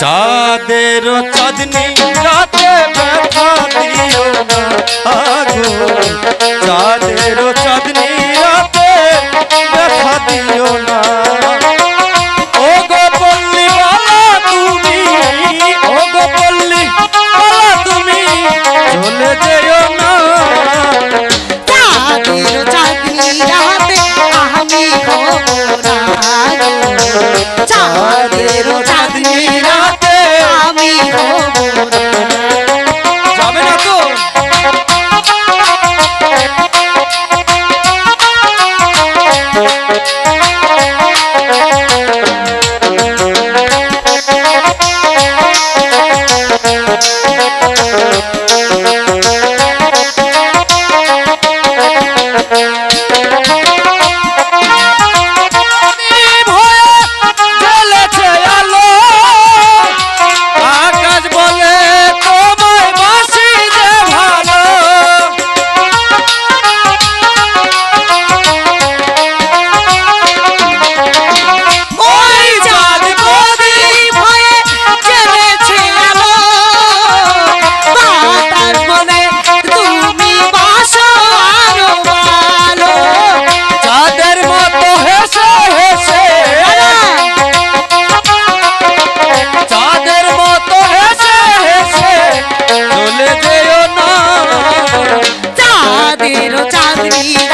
চাঁদের চাঁদনি রাতে ব্যথা দিও না আগো চাঁদের চাঁদনি রাতে ব্যথা দিও না। ও গো পল্লি বালা তুমি ও গো পল্লি বালা তুমি, চলে যেও না। চাঁদের চাঁদনি রাতে আমি খবর চাঁদের mí.